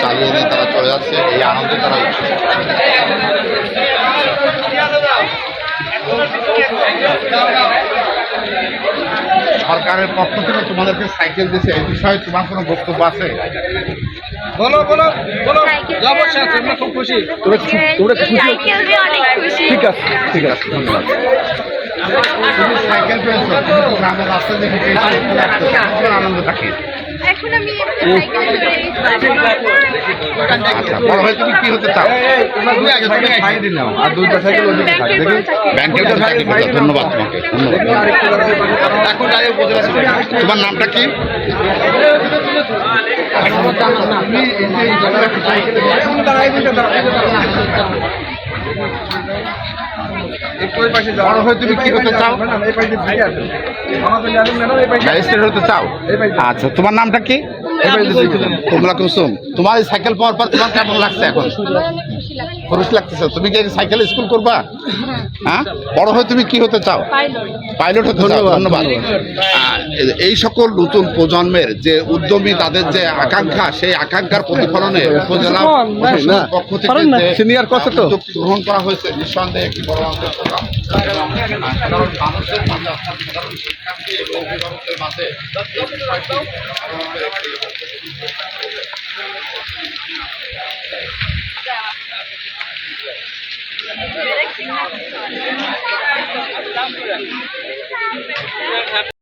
চালিয়ে নিয়ে তারা চলে যাচ্ছে এই আনন্দে তারা সরকারের পক্ষ থেকে তোমাদেরকে সাইকেল দিচ্ছে এই বিষয়ে তোমার কোনো বক্তব্য আছে? বলো বলো বলো। আমরা খুব খুশি। তোমরা তোমরা খুশি সাইকেল দিয়ে অনেক খুশি। ঠিক আছে ঠিক আছে ধন্যবাদ। সাইকেল পেয়েছ তুমি গ্রামের রাস্তা দেখে পেয়েছ একটু আচ্ছা বড় হয়ে তুমি কি হতে চাও? ব্যাংকের কাছে চাকরি করছ ধন্যবাদ তোমাকে। তোমার নামটা কি? এই বড় হয়ে তুমি কি হতে চাও? ম্যাজিস্ট্রেট হতে চাও? আচ্ছা তোমার নামটা কি? কমলা কুসুম। তোমার সাইকেল পাওয়ার পর তোমার কেমন লাগছে এখন? খরচ লাগতেছে। তুমি কি সাইকেল স্কুল করবা? হ্যাঁ? বড় হয়ে তুমি কি হতে চাও? পাইলট পাইলট হতে চাও। ধন্যবাদ। এই সকল নতুন প্রজন্মের যে উদ্যমী তাদের যে আকাঙ্ক্ষা সেই আকাঙ্ক্ষার প্রতিফলনে উপজেলা পক্ষ থেকে যে Senior কষ্ট তো। গ্রহণ করা হয়েছে নিঃসন্দেহে একটি বড় মানুষের মাঝে অর্থাৎ সাধারণ শিক্ষার্থী এবং অভিভাবকদের মাঝে Thank you.